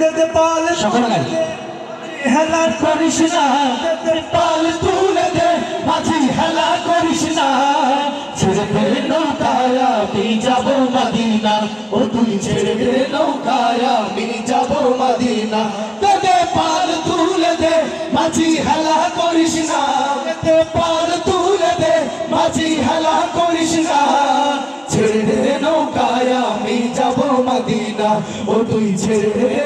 দে দে পাল সকলে গাই। হেলা করিস না পাল তুলে দে। মাঝি হেলা করিস না। ছেড়ে দে নৌকায় আমি যাব মদিনা। ও তুই ছেড়ে দে নৌকায় আমি যাব মদিনা। দে দে পাল তুলে দে মাঝি হেলা করিস না। দে দে পাল তুলে দে মাঝি হেলা করিস না। ছেড়ে দে নৌকায় আমি যাব মদিনা। ও তুই ছেড়ে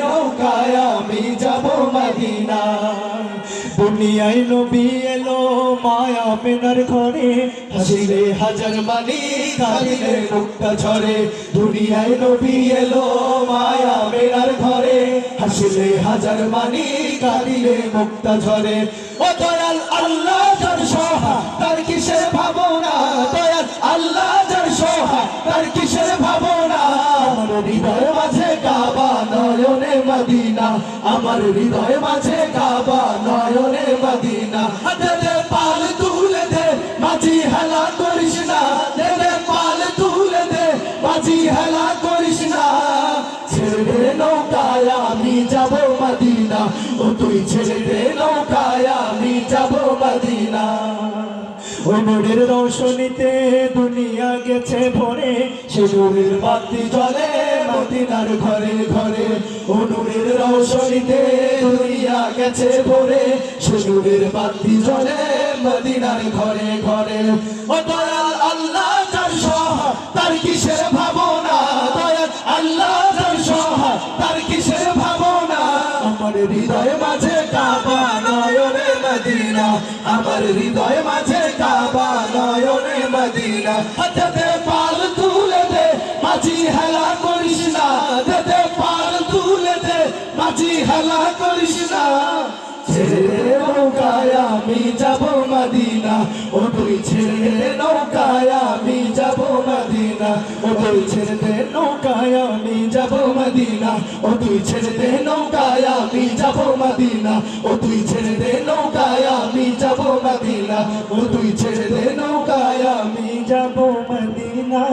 দুনিয়ায় নবী এলো, মায়া মেনার ঘরে। হাসিলে হাজার মানি কাঁদিলে মুক্তা ঝরে। দুনিয়ায় নবী এলো, মায়া মেরার ঘরে। হাসিলে হাজার মানি কাঁদিলে মুক্তা ঝরে। ও দয়াল আল্লাহ যার সহা, তার কিসের ভাবনা? দয়াল আল্লাহ যার সহা, তার কিসের ভাবনা? হৃদয় মাঝে কাবা মদিনা। আমার হৃদয় মাঝে কাবা নয়নে মদিনা। দে দে পাল তুলে দে, মাঝি হেলা করিস না। দে দে পাল তুলে দে, মাঝি হেলা করিস না। ছেড়ে নৌকায়, আমি যাব মদিনা। ও তুই ছেড়ে দে নৌকায়, আমি যাব মদিনা। ওই নূরের রৌশনীতে দুনিয়া গেছে ভরে। সে নূরের বাতি জ্বলে। মদিনার ঘরে ঘরে ও নূরের রৌশনীতে দুনিয়া গেছে ভরে। সে বাতি জ্বলে মদিনার ঘরে ঘরে। আল্লাহ যার সহ, তার কিসের ভাবনা? আল্লাহ যার সহ, তার কিসের ভাবনা? আমার হৃদয় মাঝে কাবা নয়নে মদিনা, আমার হৃদয় মাঝে মাঝি হালা করিস না। ছেড়ে নৌকায়, আমি যাব মদিনা। ও তুই ছেড়ে নৌকায়, আমি যাব মদিনা। ও তুই ছেড়ে নৌকায়, আমি যাব মদিনা। ও তুই ছেড়ে নৌকায়, আমি যাব মদিনা। ও তুই ছেড়ে নৌকায়, আমি যাব মদিনা। ও তুই ছেড়ে নৌকায়, আমি যাব মদিনা।